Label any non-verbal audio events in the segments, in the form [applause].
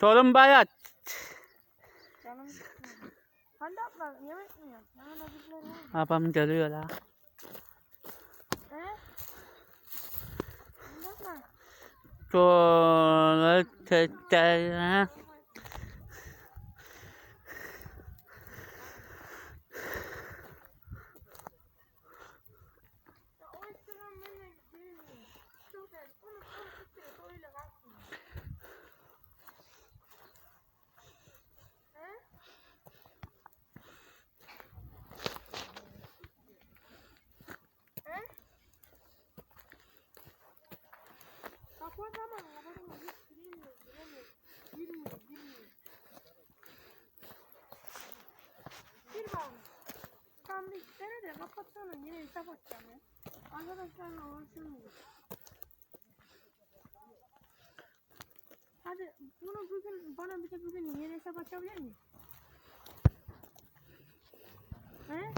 Sorun bayat. Canım. Hadi abla yemek mi mı? Babam geliyor la. He? Bakma. Sonra tekrar. Kapatsana yine hesap açacağım ya. Arkadaşlarla uğraşamıyorum. Hadi bunu bugün bana bir de bugün yeni hesap açabilir miyim? He?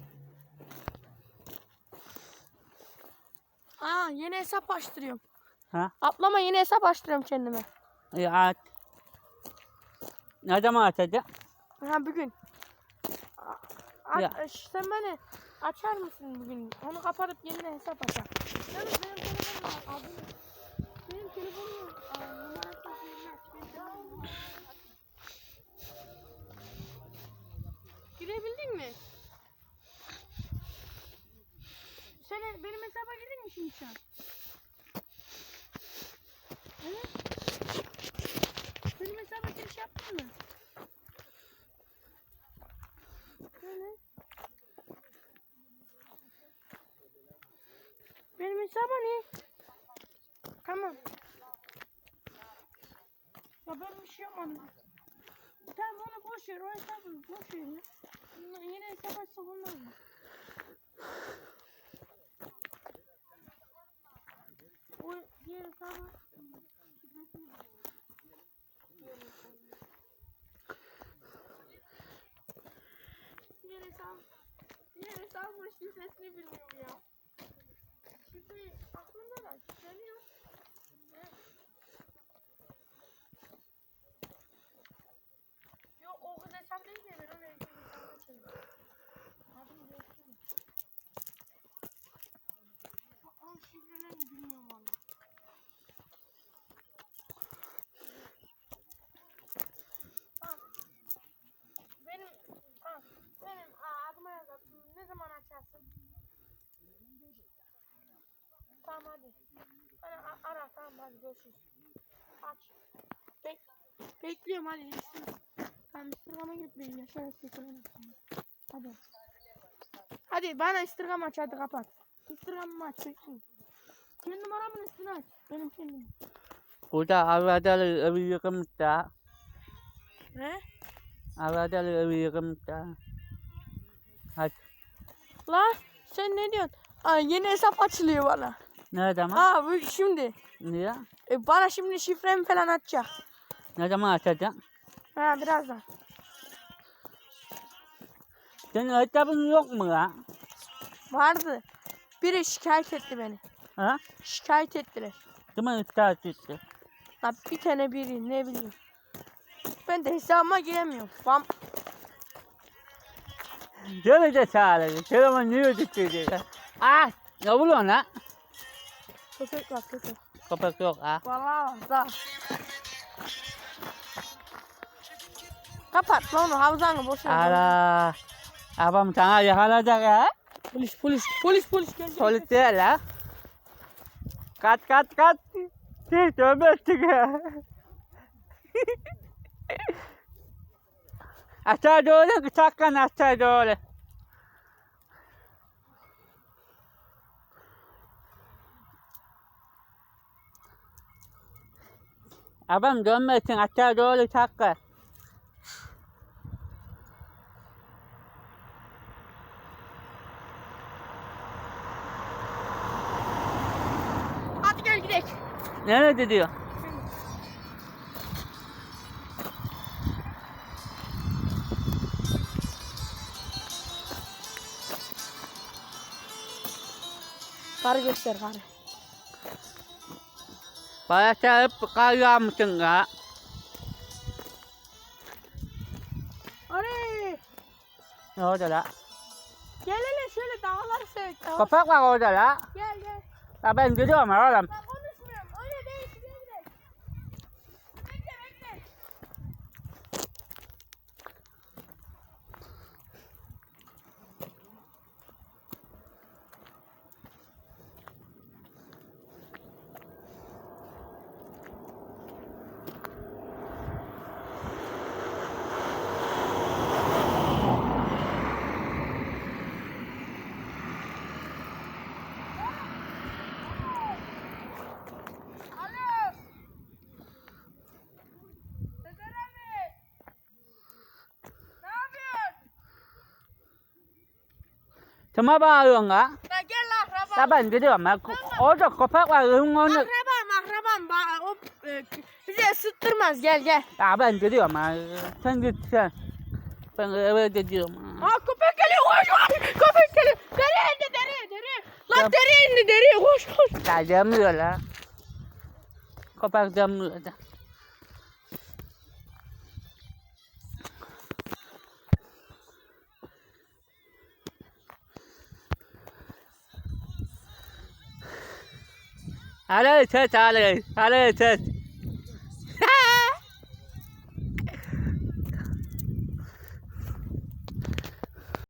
Aa yeni hesap açtırıyorum. Ha? Ablama yeni hesap açtırıyorum kendime. Aç. Ne zaman açacak? Ha bugün. A- a- Ya. Sen beni açar mısın bugün? Onu kapatıp yeniden hesap açar. Yalnız benim telefonum adım. Benim telefonum numarası telefonum- Girebildin mi? Sen benim hesaba girdin mi şimdi sen? Evet. Benim hesaba giriş yaptın mı? Ne? Tamam. Ya ben bir şey yapmadım. Tamam onu boş ver. O hesabı boş ver Yine hesap açsak olmaz mı? O diğer hesabı Diğer hesabı Diğer hesabın şifresini bilmiyorum ya. Şifreyi aklımda da şifreni yok. Evet. Yok o kız hesap değil de ben onu erkek hesabına çevirdim. Adım değiştirdim. Onun şifrelerini bilmiyorum valla. Tamam. Benim, tamam. Benim aa, adıma yaz. Ne zaman açarsın? Tamam hadi. Bana a- ara tamam hadi görüşürüz. Aç. Bek bekliyorum hadi. Instagram. Tamam Instagram'a girip bir yaşar Instagram'a Hadi. Hadi bana Instagram aç hadi kapat. Instagram'ımı aç bekliyorum. Kendi numaramın üstüne aç. Benim kendim. Burada arada evi yıkımda. Ne? Arada evi yıkımda. Hadi. La sen ne diyorsun? Aa, yeni hesap açılıyor bana. Ne zaman? Aa bu şimdi. Niye? E, bana şimdi şifremi falan açacak. Ne zaman açacak? Ha birazdan. Senin hesabın yok mu la? Vardı. Biri şikayet etti beni. Ha? Şikayet ettiler. Kimin ısrar etti? La bir tane biri ne bileyim. Ben de hesabıma giremiyorum. Bam. Şöyle de sağlayın. Telefon niye ödüktü Ah! Ne buluyorsun la? Köpek var köpek. Köpek yok ha. Vallahi da. Kapat lan onu havuzanı boş ver. Ala. Abam sana yakalayacak ha. Polis polis polis polis gel. Polis değil la. Kaç kaç kaç. Şey tövbe ettik ya. [laughs] aşağı doğru bıçakla aşağı doğru. Abam dönmesin aşağı doğru çakka. Hadi gel gidelim. Nerede diyor? Karı göster karı. Bana çağırıp kar yağmışsın ya. Oraya. Ne oldu la? Gel hele şöyle dağları sevdik. Dağlar. Kapak var orada la. Gel gel. Ya ben gidiyorum oğlum. Tamam. Kime bağırıyorsun la? Ya gel lan akraba. Ya ben gidiyorum ya. Orada köpek var. Onu. Akrabam akrabam. Ba o e, bizi ısıttırmaz. Gel gel. Ya ben gidiyorum ya. Sen git sen. Ben eve gidiyorum. Ha köpek geliyor koş koş. Köpek geliyor. Dereye indi dereye dereye. Lan dereye indi dereye koş koş. Ya demiyor la. Köpek demiyor. da. Hadi ses hadi. Hadi ses.